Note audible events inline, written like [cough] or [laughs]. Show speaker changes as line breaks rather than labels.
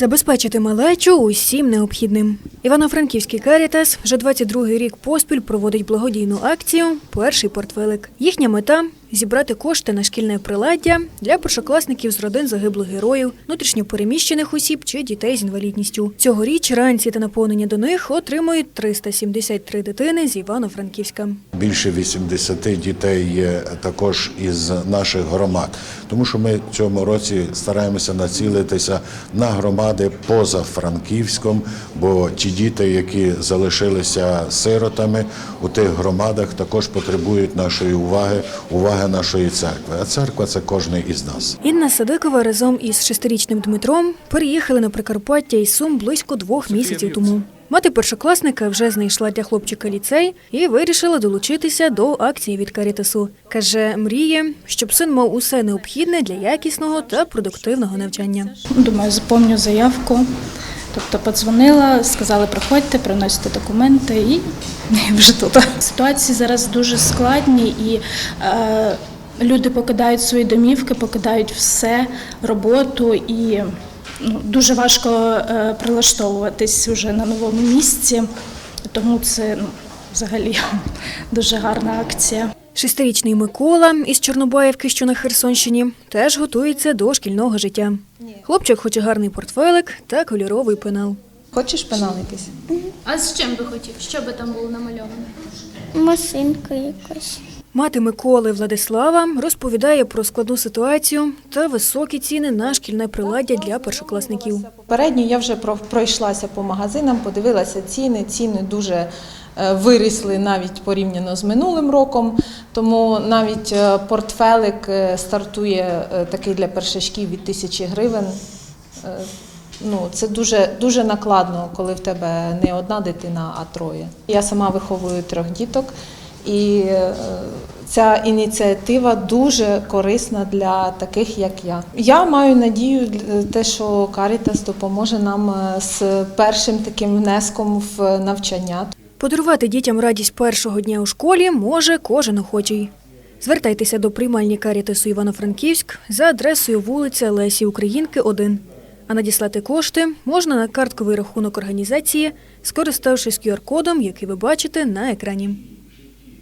Забезпечити малечу усім необхідним. Івано-Франківський Карітас вже 22-й рік поспіль проводить благодійну акцію Перший портфелик. Їхня мета зібрати кошти на шкільне приладдя для першокласників з родин загиблих героїв, внутрішньопереміщених осіб чи дітей з інвалідністю. Цьогоріч ранці та наповнення до них отримують 373 дитини з Івано-Франківська.
Більше 80 дітей є також із наших громад, тому що ми цьому році стараємося націлитися на громади поза Франківськом, бо ті діти, які залишилися сиротами у тих громадах, також потребують нашої уваги, уваги нашої церкви. А церква це кожний із нас.
Інна Садикова разом із шестирічним Дмитром переїхали на Прикарпаття із Сум близько двох місяців тому. Мати першокласника вже знайшла для хлопчика ліцей і вирішила долучитися до акції від Карітасу. Каже, мріє, щоб син мав усе необхідне для якісного та продуктивного навчання.
Думаю, заповню заявку. Тобто подзвонила, сказали, приходьте, приносите документи і [laughs] вже тут. Ситуації зараз дуже складні і е, люди покидають свої домівки, покидають все, роботу і ну, дуже важко е, прилаштовуватись вже на новому місці. Тому це ну, взагалі [laughs] дуже гарна акція.
Шестирічний Микола із Чорнобаївки, що на Херсонщині, теж готується до шкільного життя. Хлопчик хоче гарний портфелик та кольоровий пенал.
Хочеш пенал якийсь?
А з чим би хотів? Що би там було намальовано?
Машинка якась.
Мати Миколи Владислава розповідає про складну ситуацію та високі ціни на шкільне приладдя для першокласників.
Попередньо я вже про- пройшлася по магазинам, подивилася ціни. Ціни дуже е, вирісли навіть порівняно з минулим роком. Тому навіть е, портфелик е, стартує такий для першачків від тисячі гривень. Ну, це дуже, дуже накладно, коли в тебе не одна дитина, а троє. Я сама виховую трьох діток, і е, ця ініціатива дуже корисна для таких, як я. Я маю надію, е, те, що Карітас допоможе нам е, з першим таким внеском в навчання.
Подарувати дітям радість першого дня у школі може кожен охочий. Звертайтеся до приймальні Карітасу Івано-Франківськ за адресою вулиця Лесі Українки, 1. А надіслати кошти можна на картковий рахунок організації, скориставшись QR-кодом, який ви бачите на екрані.